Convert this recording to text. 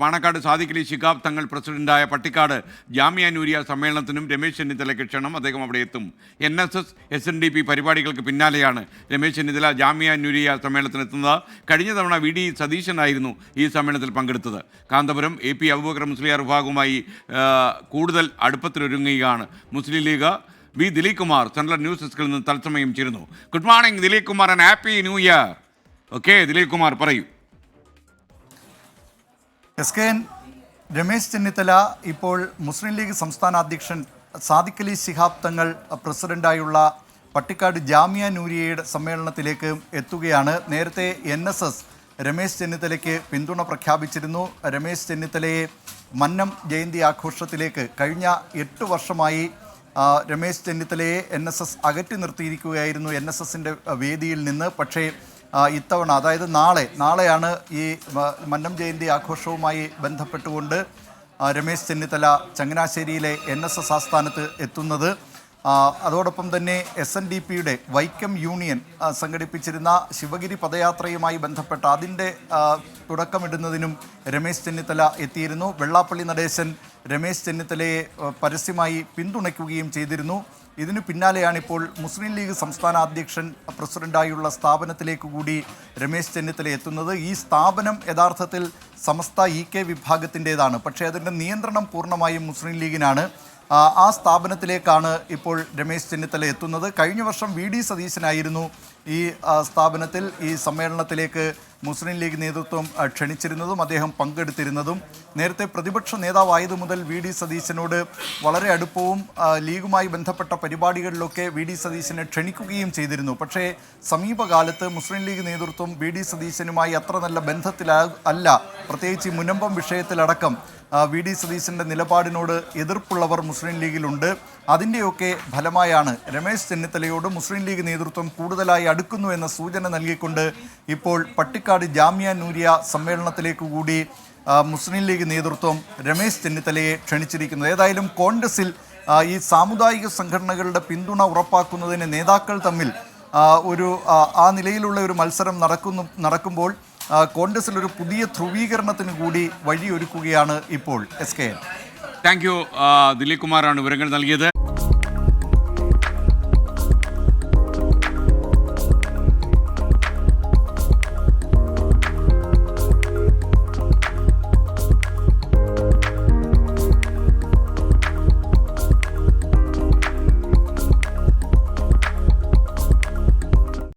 പാണക്കാട് സാദിഖലി ശിഖാബ് തങ്ങൾ പ്രസിഡന്റായ പട്ടിക്കാട് ജാമ്യ നൂരിയ സമ്മേളനത്തിനും രമേശ് ചെന്നിത്തലയ്ക്ക് ക്ഷണം അദ്ദേഹം അവിടെ എത്തും. N S S S N D P പരിപാടികൾക്ക് പിന്നാലെയാണ് രമേശ് ചെന്നിത്തല ജാമ്യ നൂരിയ സമ്മേളനത്തിന് എത്തുന്നത് കഴിഞ്ഞ തവണ വി ഡി സതീശനായിരുന്നു ഈ സമ്മേളനത്തിൽ പങ്കെടുത്തത്. കാന്തപുരം എ പി അബൂബക്കർ മുസ്ലിയാർ വിഭാഗവുമായി കൂടുതൽ അടുപ്പത്തിലൊരുങ്ങുകയാണ്. Muslim League V Dileep Kumar central news ഡെസ്കിൽ നിന്ന് തത്സമയം ചേരുന്നു. Good morning Dileep Kumar and happy new year. Okay Dileep Kumar പറയൂ. S K N Ramesh Chennithala ഇപ്പോൾ മുസ്ലിം ലീഗ് സംസ്ഥാന അധ്യക്ഷൻ സാദിഖ് അലി ശിഹാബ് തങ്ങൾ പ്രസിഡന്റായുള്ള പട്ടിക്കാട് ജാമിയ നൂരിയയുടെ സമ്മേളനത്തിലേക്ക് എത്തുകയാണ്. നേരത്തെ എൻ എസ് എസ് രമേശ് ചെന്നിത്തലയ്ക്ക് പിന്തുണ പ്രഖ്യാപിച്ചിരുന്നു. രമേശ് ചെന്നിത്തലയെ മന്നം ജയന്തി ആഘോഷത്തിലേക്ക് കഴിഞ്ഞ എട്ട് വർഷമായി രമേശ് ചെന്നിത്തലയെ എൻ എസ് എസ് അകറ്റി നിർത്തിയിരിക്കുകയായിരുന്നു എൻ എസ് എസിന്റെ വേദിയിൽ നിന്ന്. പക്ഷേ ഇത്തവണ അതായത് നാളെ നാളെയാണ് ഈ മന്നം ജയന്തി ആഘോഷവുമായി ബന്ധപ്പെട്ടുകൊണ്ട് രമേശ് ചെന്നിത്തല ചങ്ങനാശ്ശേരിയിലെ എൻ എസ് എസ് ആസ്ഥാനത്ത് എത്തുന്നത്. അതോടൊപ്പം തന്നെ എസ് എൻ ഡി പിയുടെ വൈക്കം യൂണിയൻ സംഘടിപ്പിച്ചിരുന്ന ശിവഗിരി പദയാത്രയുമായി ബന്ധപ്പെട്ട അതിന്റെ തുടക്കമിടുന്നതിനും രമേശ് ചെന്നിത്തല എത്തിയിരുന്നു. വെള്ളാപ്പള്ളി നടേശൻ രമേശ് ചെന്നിത്തലയെ പരസ്യമായി പിന്തുണയ്ക്കുകയും ചെയ്തിരുന്നു. ഇതിനു പിന്നാലെയാണിപ്പോൾ മുസ്ലിം ലീഗ് സംസ്ഥാന അധ്യക്ഷൻ പ്രസിഡന്റായുള്ള സ്ഥാപനത്തിലേക്ക് കൂടി രമേശ് ചെന്നിത്തല എത്തുന്നത്. ഈ സ്ഥാപനം യഥാർത്ഥത്തിൽ സമസ്ത ഇ കെ വിഭാഗത്തിന്റേതാണ്. പക്ഷേ അതിന്റെ നിയന്ത്രണം പൂർണമായും മുസ്ലിം ലീഗിനാണ്. ആ, സ്ഥാപനത്തിലേക്കാണ് ഇപ്പോൾ രമേശ് ചെന്നിത്തല എത്തുന്നത്. കഴിഞ്ഞ വർഷം വി ഡി സതീശനായിരുന്നു. ഈ സ്ഥാപനത്തിൽ ഈ സമ്മേളനത്തിലേക്ക് മുസ്ലിം ലീഗ് നേതൃത്വം ക്ഷണിച്ചിരുന്നതും അദ്ദേഹം പങ്കെടുത്തിരുന്നതും നേരത്തെ പ്രതിപക്ഷ നേതാവായതു മുതൽ വി ഡി സതീശനോട് വളരെ അടുപ്പവും ലീഗുമായി ബന്ധപ്പെട്ട പരിപാടികളിലൊക്കെ വി ഡി സതീശനെ ക്ഷണിക്കുകയും ചെയ്തിരുന്നു. പക്ഷേ സമീപകാലത്ത് മുസ്ലിം ലീഗ് നേതൃത്വം വി ഡി സതീശനുമായി അത്ര നല്ല ബന്ധത്തിൽ അല്ല പ്രത്യേകിച്ച് മുനമ്പം വിഷയത്തിലടക്കം വി ഡി സതീശന്റെ നിലപാടിനോട് എതിർപ്പുള്ളവർ മുസ്ലിം ലീഗിലുണ്ട്. അതിന്റെയൊക്കെ ഫലമായാണ് രമേശ് ചെന്നിത്തലയോട് മുസ്ലിം ലീഗ് നേതൃത്വം കൂടുതലായി അടുക്കുന്നു എന്ന സൂചന നൽകിക്കൊണ്ട് ഇപ്പോൾ പട്ടിക്കാട് ജാമ്യ നൂരിയ സമ്മേളനത്തിലേക്ക് കൂടി മുസ്ലിം ലീഗ് നേതൃത്വം രമേശ് ചെന്നിത്തലയെ ക്ഷണിച്ചിരിക്കുന്നത് ഏതായാലും കോൺഗ്രസിൽ ഈ സാമുദായിക സംഘടനകളുടെ പിന്തുണ ഉറപ്പാക്കുന്നതിന് നേതാക്കൾ തമ്മിൽ ഒരു ആ, നിലയിലുള്ള ഒരു മത്സരം നടക്കുന്നു നടക്കുമ്പോൾ കോൺഗ്രസിൽ ഒരു പുതിയ ധ്രുവീകരണത്തിന് കൂടി വഴിയൊരുക്കുകയാണ് ഇപ്പോൾ S K N. Thank you Dileep കുമാറാണ് വിവരങ്ങൾ നൽകിയത്.